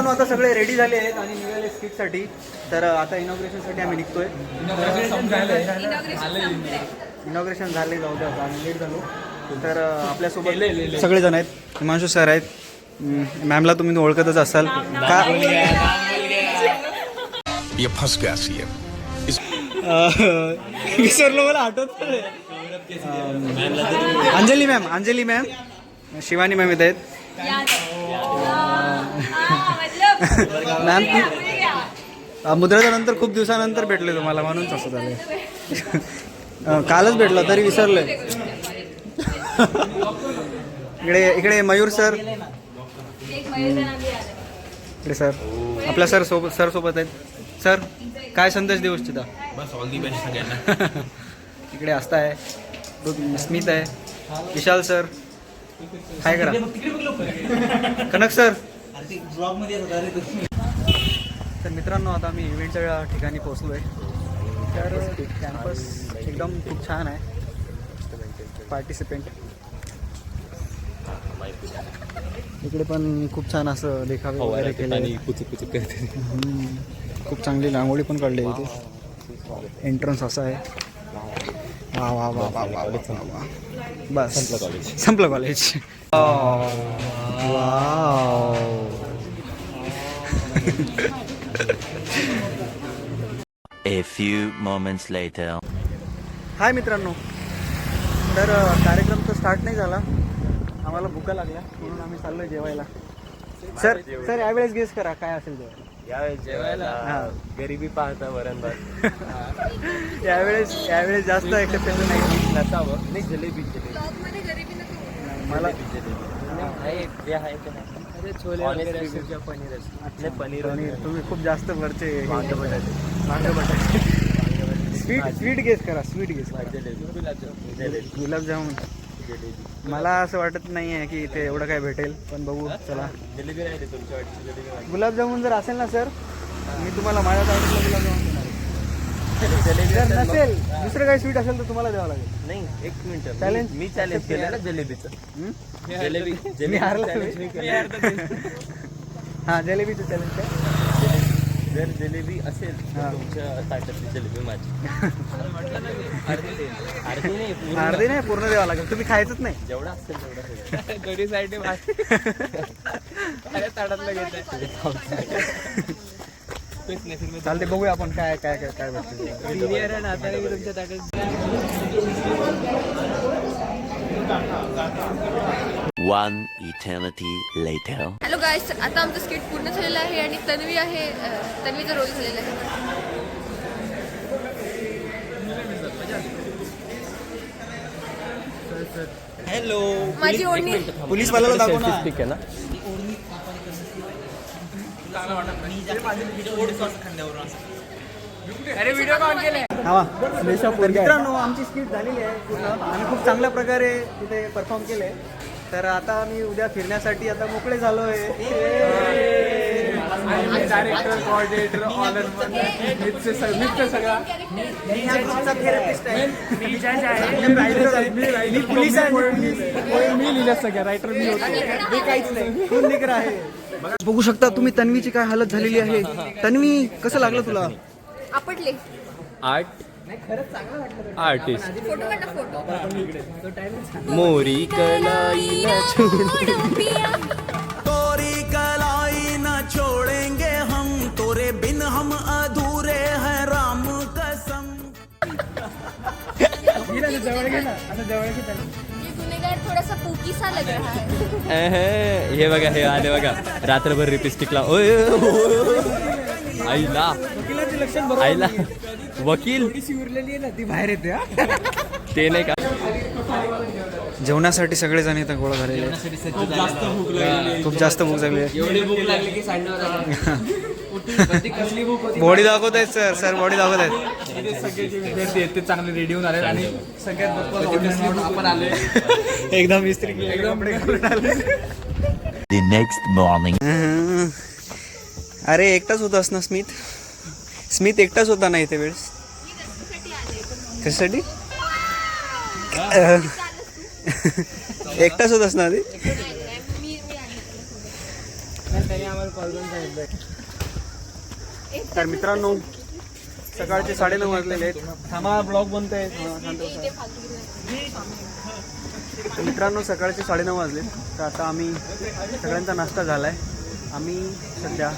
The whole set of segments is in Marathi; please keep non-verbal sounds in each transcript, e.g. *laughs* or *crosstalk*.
तर मित्रांनो आता सगळे रेडी झाले आहेत आणि निघाले स्किटसाठी तर आता इनॉग्रेशनसाठी आम्ही निघतोय. इनॉग्रेशन झाले जाऊ द्या आम्ही लेट झालो. तर आपल्यासोबत सगळेजण आहेत. हिमांशू सर आहेत. मॅमला तुम्ही ओळखतच असाल. का? फंस विसरलो *laughs* मला आठवत Anjali ma'am Anjali ma'am Shivani ma'am येत आहेत. मॅम अं, मुद्राच्या नंतर खूप दिवसानंतर भेटले तुम्हाला म्हणून तसं झालं कालच भेटलो तरी विसरलोय. इकडे इकडे मयूर सर. इकडे सर. आपल्या सर सोबत सर सोबत आहेत. सर काय संदेश देऊ इच्छिता? बस ऑल दी बेस्ट सगळ्यांना. *laughs* इकडे आस्था आहे. स्मित आहे. विशाल सर. हाय करा. कनक सर. तर मित्रांनो आता मी इव्हेंटच्या ठिकाणी पोहोचलो आहे तर कॅम्पस एकदम खूप छान आहे. पार्टिसिपेंट इकडे पण खूप छान असं देखावे वगैरे केले. खूप चांगली रांगोळी पण काढली इथे. एंट्रन्स असा आहे. वा वा वा वा वा वा बस. संपलं कॉलेज संपलं कॉलेज वा A few moments later. हाय मित्रांनो. तर अ, कार्यक्रम तर स्टार्ट नाही झाला. आम्हाला भुका लागल्या म्हणून आम्ही चाललोय जेवायला. सर सर यावेळेस गेस करा काय असेल जेवायला यावेळेस जेवायला हा. गरिबी पाहता वरण भात *laughs* यावेळेस यावेळेस जास्त एक्सेप्टेशन नाही. नसावं. नाही जलेबी जलेबी. मला आहे जे आहे ते छोले वगैरे. पनीर पनीर तुम्ही खूप जास्त वरचे वांगे बटाटे. वांगे बटाटे. स्वीट स्वीट गेस करा स्वीट गेस करा. जलेबी जलेबी. गुलाबजामुन. जलेबी. मला असं वाटत नाही आहे की इथे एवढं काय भेटेल पण बघू चला. जलेबी नाही रे तुमच्या वाटची जलेबी माझी. गुलाबजामुन जर असेल ना सर मी तुम्हाला माझ्या तावडीतलं गुलाबजामुन. जलेबी जर असेल मग- नसेल दुसरं काही स्वीट असेल तर तुम्हाला द्यावं लागेल. नाही एक मिनिट. Challenge? मी चॅलेंज केलं. ना जलेबीचं हं? जलेबी मी जलेबी हारला. challenge. मी केलं. हां *laughs* जलेबीचं चॅलेंज काय जर जलेबी असेल तर हा. तुमच्या ताटातली जलेबी माझी. अर्धी *laughs* अर्धी नाही पूर्ण. अर्धे नाही पूर्ण द्यावं लागेल. तुम्ही खायचंच नाही. जेवढा असेल तेवढा दोन्ही साईड ताडातलं घेत चालते बघूया आपण काय काय काय काय भेटते One eternity later. Hello guys आता आमचं स्किट पूर्ण झालेलं आहे आणि तन्वी आहे तन्वीचा रोल झालेला आहे. हॅलो माझी ओढणी पोलीस वाल्याला दाखव ना? मला वाटत नाही. अरे व्हिडिओ कॉल. केले मित्रांनो आमची स्किट झालेली आहे पूर्ण. आणि खूप चांगल्या प्रकारे तिथे परफॉर्म केले. तर आता आम्ही उद्या फिरण्यासाठी आता मोकळे झालो आहे. मी लिहिलं सगळ्या रायटर मी होतो. मी काहीच नाही. आहे? बघू. शकता तुम्ही तन्वीची काय हालत झालेली आहे. तन्वी कसं लागलं तुला? आपटले. आर्ट? आर्टिस्ट. फोटो काढ ना फोटो. मोरी कलाई तोरी कलाई न छोड़ेंगे हम तोरे बिन हम अधूरे हैं राम कसम। जवळ घे ना. आता जवळ घे त्याला. पुकी सा लग रहा है हे बघा हे आले बघा. रात्रभर रिपिस्टिकला ओय. आईला. आईला. वकील. उरलेली आहे ना ती बाहेर येते. ते नाही का? जेवणासाठी सगळेजण इथं गोळा झालेले. खूप जास्त भूक लागली. आहे. एवढी भूक लागली की कसली भूक होती बॉडी दाखवत आहेत सर. सर बॉडी दाखवत आहेत. इथे सगळे जे विद्यार्थी आहेत ते चांगले रेडी होऊन आले आणि सगळ्यात आपण आले एकदम इस्त्री. The next morning. अं, अरे एकटाच होतास ना स्मित. स्मित एकटाच होता ना इथे वेळेस? कशासाठी? एकटाच होतास ना आधी आम्हाला कॉल करून सांगितलं तर मित्रांनो सकाळचे साडेनऊ वाजलेले आहेत. थांबा ब्लॉग बनतोय. तर मित्रांनो सकाळचे साडेनऊ वाजले तर आता आम्ही सगळ्यांचा नाश्ता झाला आहे आम्ही सध्या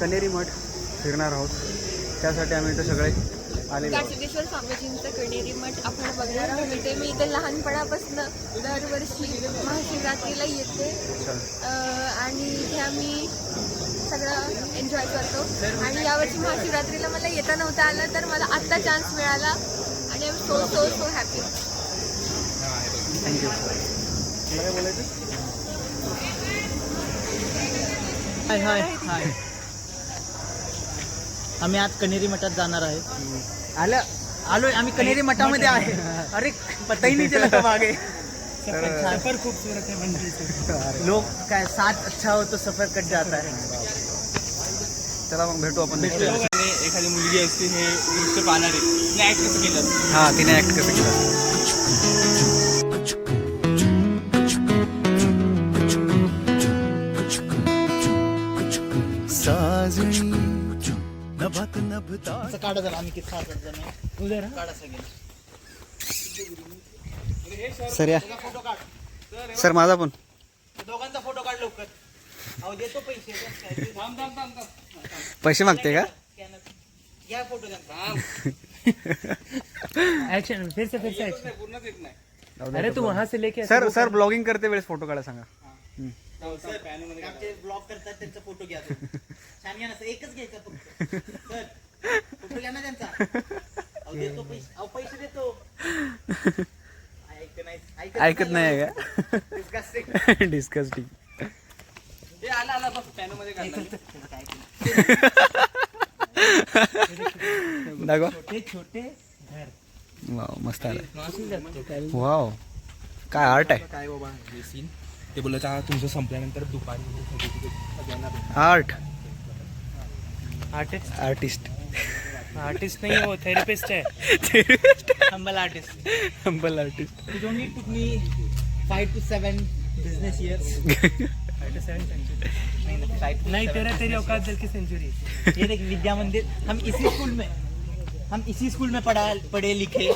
कनेरी मठ फिरणार आहोत. त्यासाठी आम्ही इथं सगळे काशिकेश्वर स्वामीजींचं कणेरी मठ आपण बघणार आहोत. इथे मी इथे लहानपणापासून दरवर्षी महाशिवरात्रीला येते. आणि इथे आम्ही सगळं एन्जॉय करतो. आणि यावर्षी महाशिवरात्रीला मला येता नव्हतं आलं तर मला आत्ता चान्स मिळाला. आणि I so so so happy thank you hi hi hi आम्ही आज कनेरी मठात जाणार आहे. आलं. आलोय आम्ही कनेरी मठामध्ये आहे. अरे पताही नाही चला मागे. सफर खूबसूरत है लोग काय साथ अच्छा हो तो सफर कट जाता है चला मग भेटू आपण एखादी मुलगी असते हे दृश्य पाहणारी ऍक्ट कसं केलं? हां तिने ऍक्ट कसं केलं? असं काढा जरा आम्ही किती सात जण आहे. उद्या ना? काढा सगळे. सर या. सर माझा पण दोघांचा फोटो काढ लवकर अहो देतो पैसे पैसे मागते का? घ्या. फोटो त्यांचा एक्शन फिर से फिर से एक्शन अरे तू वहां से लेके सर सर ब्लॉगिंग करते वेळेस फोटो काढा सांगा. ब्लॉग करतात त्यांचा फोटो घ्या. छान घ्या ना एकच घ्यायचा फक्त. सर फोटो घ्या ना त्यांचा. अहो देतो पैसे. देतो. ऐकत नाही का. डिस्कस्टिंग *laughs* दाखवा छोटे छोटे वाव मस्त आला वाव. काय आर्ट आहे? काय बाबा हे सीन ते बोलत हा तुमचं संपल्यानंतर दुपारी आर्ट आर्टिस्ट आर्टिस्ट आर्टिस्ट नहीं वो थेरेपिस्ट है humble artist humble artist it only took me five two seven business years नहीं तेरा तेरी औकात दिल की सेंचुरी ये देख विद्या मंदिर हम इसी स्कूल में हम इसी स्कूल में पढ़ा पढ़े लिखे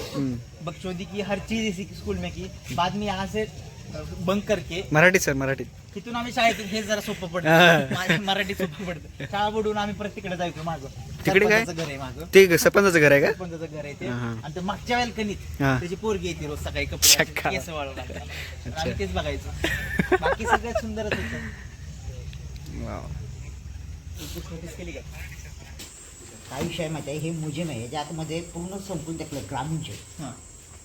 बकचोदी की हर चीज इसी स्कूल में की. बाद में यहाँ से बंक करके मराठीत सर मराठीत तिथून आम्ही शाळेतून हे जरा सोपं. पडतं. मराठी सोपं पडतं. शाळा बुडून आम्ही परत तिकडे जायचो मागं. तिकडे काय? सरपंचाचं घर आहे मागं. ते सरपंचाचं घर आहे का? सरपंचाचं घर आहे ते. आणि ते मागच्या वेळेला कणीत हा. त्याची पोरगी येते रोज सकाळी कपडे. असे केस वाळवून. आम्ही तेच बघायचो. बाकी सगळ्यात सुंदरच होतं. काय विषय माहिती आहे हे म्युझियम आहे याच्या आतमध्ये पूर्ण संपून टाकलं ग्रामीणचे.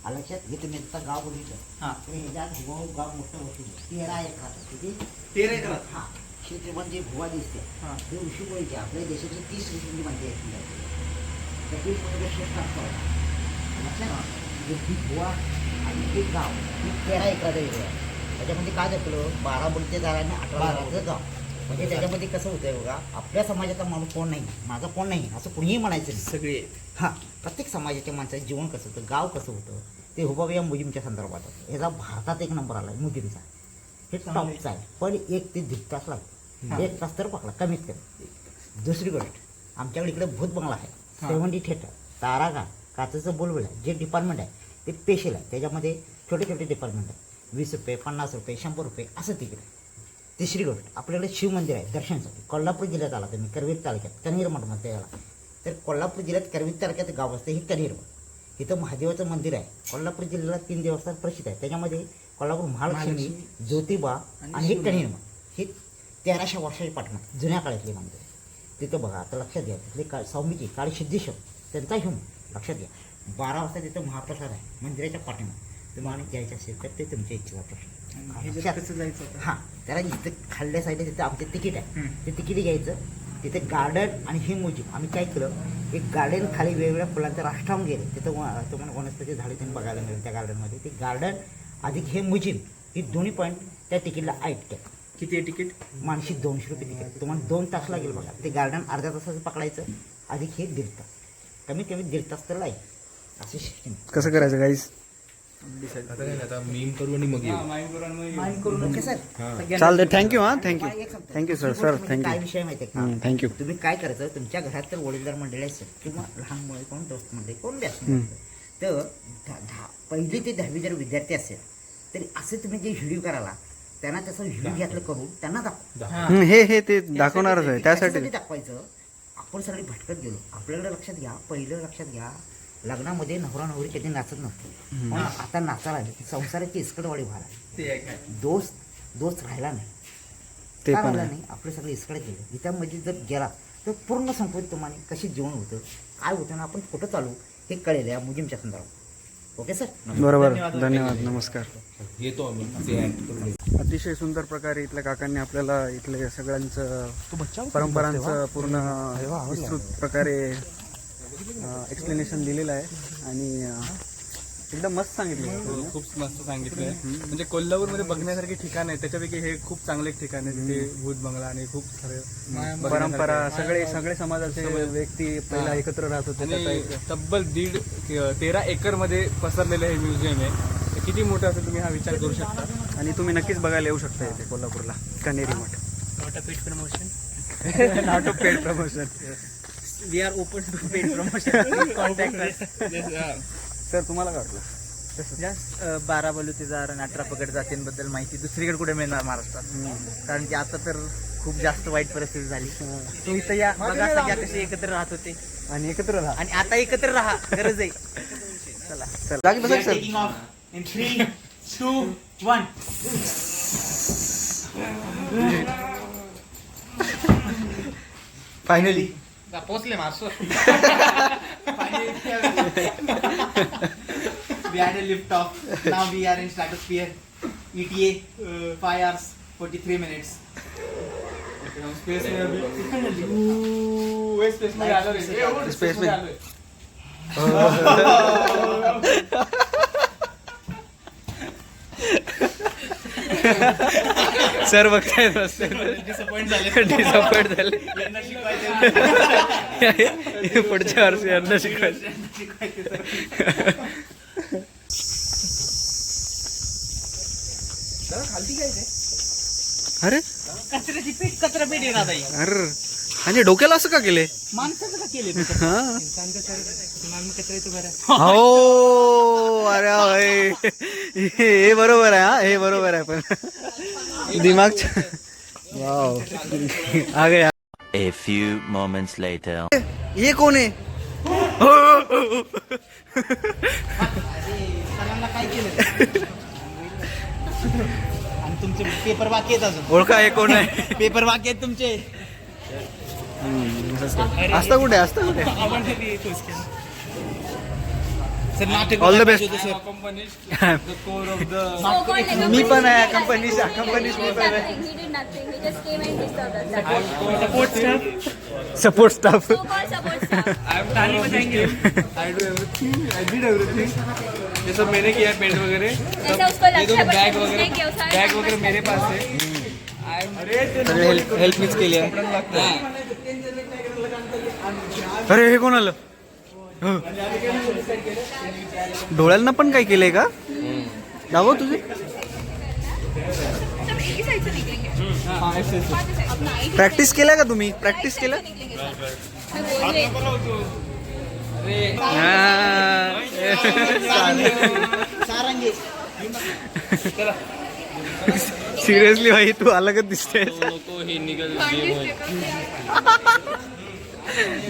लक्षात हे तुम्ही आता गाव बघितलं. हा. तर ह्याच्यात भुवा गाव मोठं होतं. तेरा एकर किती तेरा एकरात हा. क्षेत्रफळ जे भुवा दिसते. हा. ते ऋषी बोलचे आपल्या देशाची तीस ऋषींची माहिती आहे. त्या तीसमध्ये क्षेत्र असतं लक्षात जे ही भुवा आणि हे गाव हे तेरा एकराचं वेगळं त्याच्यामध्ये काय दाखवलं? बारा बोलते झाडाने अठरा झाडाचं गाव. म्हणजे त्याच्यामध्ये कसं होतंय बघा आपल्या समाजाचा माणूस कोण नाही माझा कोण नाही असं कुणीही म्हणायचं नाही. सगळे. हां प्रत्येक समाजाच्या माणसाचं जीवन कसं होतं गाव कसं होतं ते हुबाब या मुजिमच्या संदर्भात होतं. ह्याचा भारतात एक नंबर आला आहे मुजिमचा हे टॉपचा आहे. पण एक ते दीड तास लागतो एक तास तर पकडा कमीत कमी. दुसरी गोष्ट आमच्याकडे इकडे भूत बंगला आहे. सेव्हन्टी थिएटर तारागा काचेचं बोलवेळ आहे जे डिपार्टमेंट आहे ते स्पेशल आहे. त्याच्यामध्ये छोटे छोटे डिपार्टमेंट आहे. वीस रुपये पन्नास रुपये शंभर रुपये असं तिकडे. तिसरी गोष्ट आपल्याकडे शिव मंदिर आहे दर्शनासाठी. कोल्हापूर जिल्ह्यात आला तुम्ही करवीर तालुक्यात कन्हीर मठ म्हणते याला. तर कोल्हापूर जिल्ह्यात करवीर तालुक्यात गाव असते हे कन्हीर मठ इथं महादेवाचं मंदिर आहे. कोल्हापूर जिल्ह्याला तीन देवस्थान प्रसिद्ध आहे त्याच्यामध्ये कोल्हापूर महालक्ष्मी ज्योतिबा आणि हे कन्हीर मठ हे तेराशे वर्षाची पाठवण जुन्या काळातली मंदिर तिथं बघा आता लक्षात घ्या तिथले का स्वामीजी काळी सिद्धेश्वर त्यांचा घेऊन लक्षात घ्या. बारा वाजता तिथं महाप्रसाद आहे मंदिराच्या पाठीमागे. तुम्हाला जायचं असेल तर ते तुमच्या इच्छेचा प्रश्न. जायचं? हां त्याला जिथं खाल्ल्या साईडला तिथं आमचं तिकीट आहे. ते तिकीट घ्यायचं. तिथे गार्डन आणि हे म्युझियम आम्ही काय केलं एक गार्डन खाली वेगवेगळ्या फुलांचं राष्ट्रावून गेले. तिथं तुम्हाला वनस्पती झाडे तुम्ही बघायला मिळेल त्या गार्डनमध्ये ते गार्डन अधिक हे म्युझियम ही दोन्ही पॉईंट त्या तिकीटला ऐट केलं. किती आहे तिकीट? मानशी दोनशे रुपये तिकीट. तुम्हाला दोन तास लागेल बघा. ते गार्डन अर्ध्या तासाचं पकडायचं अधिक हे दीड तास. कमीत कमी दीड तास तर लागेल. अशी सिस्टीम कसं करायचं गाईस आता काय नाही, आता मीम करू आणि मग येऊ. माइंड करून ओके सर सगळ्यांना- चालतंय. थँक्यू हां. थँक्यू एक सांगतो. थँक्यू सर सर काय थँक्यू विषय माहिती आहे का थँक्यू तुम्ही काय करायचं? तुमच्या घरात तर वडीलदार मंडळी असतात किंवा लहान मुळे कोण दोस्त मंडळी कोण बी असतात तर दहा दहा पहिली ते दहावी जर विद्यार्थी असेल तरी असे तुम्ही जे व्हिडिओ करायला त्यांना त्याचा व्हिडिओ घेतलं करून त्यांना दाखवा. हे. हे ते दाखवणारच आहे. त्यासाठी त्यासाठी. दाखवायचं. आपण सगळे भटकत गेलो. आपल्याकडे लक्षात घ्या. पहिलं लक्षात घ्या. लग्नामध्ये नवरा नवरी कधी नाचत नव्हतं. पण आता नाचायला लागले. संसाराची इस्कडवाडी व्हायला दोस्त दोस्त राहिला नाही. ते राहिला नाही? आपले सगळे इस्कडे गेले इथ्यामध्ये जर गेला तर पूर्ण संपवित तुम्हाला कशी जेवण होतं काय होतं ना आपण कुठं चालू हे कळेल या मुजिमच्या संदर्भात. Okay sir? बरोबर. धन्यवाद. नमस्कार. येतो आम्ही. अतिशय सुंदर प्रकारे इथल्या काकांनी आपल्याला इथले सगळ्यांचं परंपरांचं पूर्ण विस्तृत प्रकारे एक्सप्लेनेशन दिलेलं आहे. आणि एकदम मस्त सांगितलं खूप मस्त सांगितलंय. म्हणजे कोल्हापूरमध्ये बघण्यासारखे ठिकाण आहे त्याच्यापैकी हे खूप चांगले एक ठिकाण आहे. तिथे भूत बंगला आणि खूप सारे परंपरा सगळे सगळे समाजाचे व्यक्ती पहिला एकत्र राहत होते तब्बल दीड तेरा एकरमध्ये पसरलेलं हे म्युझियम आहे. किती मोठं असेल तुम्ही हा विचार करू शकता? आणि तुम्ही नक्कीच बघायला येऊ शकता इथे कोल्हापूरला. Kaneri Math. Paid promotion not of paid promotion we are open to paid promotion contact sir तुम्हाला काय वाटलं? जास्त अ, बारा बलुतेदार आणि अठरा पकड जातींबद्दल माहिती दुसरीकडे कुठे मिळणार महाराष्ट्रात? कारण की आता तर खूप जास्त वाईट परिस्थिती झाली. तो इथं या बघा सगळ्या कसे एकत्र राहत होते. आणि एकत्र राहा. आणि आता एकत्र राहा. गरज आहे. चला. चल. बघ sir in three two one finally पोचले मारसो we had a lift off. Now we are in stratosphere. ETA five hours forty three minutes. Space space मध्ये आलो रे Space मध्ये. आलोय. *laughs* सर बघताय डिसअपॉइंट झाले. डिसअपॉइंट झाले. पुढच्या वर्षी यांना शिकवायचं. अरे. कचऱ्याची पीठ कचरा पीठ येणार आहे. अरे. आणि डोक्याला असं का केले? माणसाचं का केले? हा. हो. अरे. हे बरोबर आहे हा? हे बरोबर आहे पण. दिमाग वाव. आ गया A few moments later. ये कौन है केलं आणि तुमचे पेपर बाकी आहेत अजून. ओळखा हे कोण आहे? पेपर बाकी आहेत तुमचे. असता कुठे असता कुठे? ऑल द बेस्ट मी मी पण आहे कंपनीच्या कंपनीच मी पण आहे He did nothing. He just came and disturbed us. That's all. Support staff So-called support staff. I do everything. I did everything. ये सब मैंने किया है पेंट वगैरह ऐसा उसको ये लगता तो है बैग but उसने किया वगैरह उसका बैग वगैरह मेरे पास है सगळे हेल्प हेल्प मीच केली आहे अरे हे कोण आलं हं. डोळ्यांना पण काय केलंय का? दाखव तुझे. प्रॅक्टिस केल्या का तुम्ही? प्रॅक्टिस। सारंगी सिरियसली भाई तू अलगच दिसते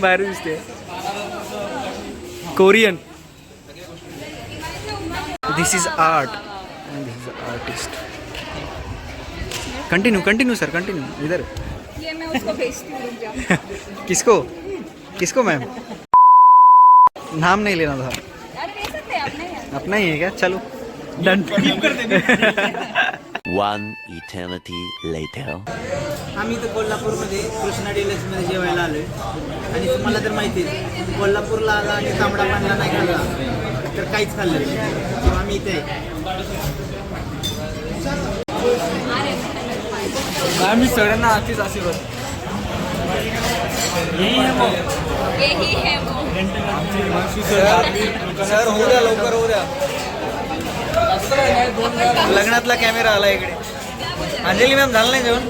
भारी दिसते Korean this is art And this is the continue continue sir continue इधर ये मैं उसको भेजती हूँ *laughs* किसको? किसको मैम नाम नहीं लेना था। अपना ही। है क्या? चलो। डन *laughs* कर One eternity later. आम्ही इथं कोल्हापूरमध्ये कृष्णा डिलक्समध्ये जेवायला आलोय. आणि तुम्हाला तर माहिती आहे कोल्हापूरला आला आणि तांबडा पांढरा नाही खाल्ला तर काहीच खाल्लं नाही. तेव्हा आम्ही इथे. आम्ही सगळ्यांना आजचीच आशीर्वाद. ही है सर होऊ द्या लवकर होऊ द्या. लग्नातला कॅमेरा आला इकडे. अंजली मॅम झालं नाही जेवण?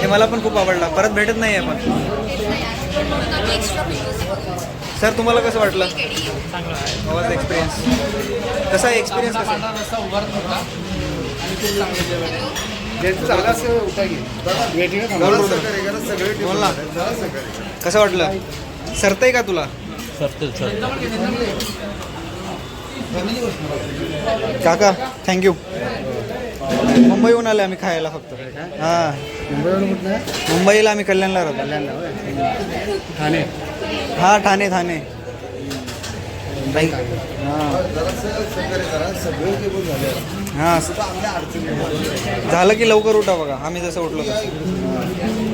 हे मला पण खूप आवडला. परत भेटत नाही आहे. पण म्हणून आम्ही एक्स्ट्रा पिंक सर तुम्हाला कसं वाटलं आवाज एक्सपिरियन्स कसा आहे एक्सपिरियन्स कसा बोल ना कसं वाटलं? सरतंय का तुला? काका थँक्यू मुंबईहून आले आम्ही खायला फक्त. हां. मुंबईला आम्ही कल्याणला राहतो. ठाणे हा. ठाणे ठाणे हां. झालं की लवकर उठा बघा. आम्ही जसं उठलो तसं.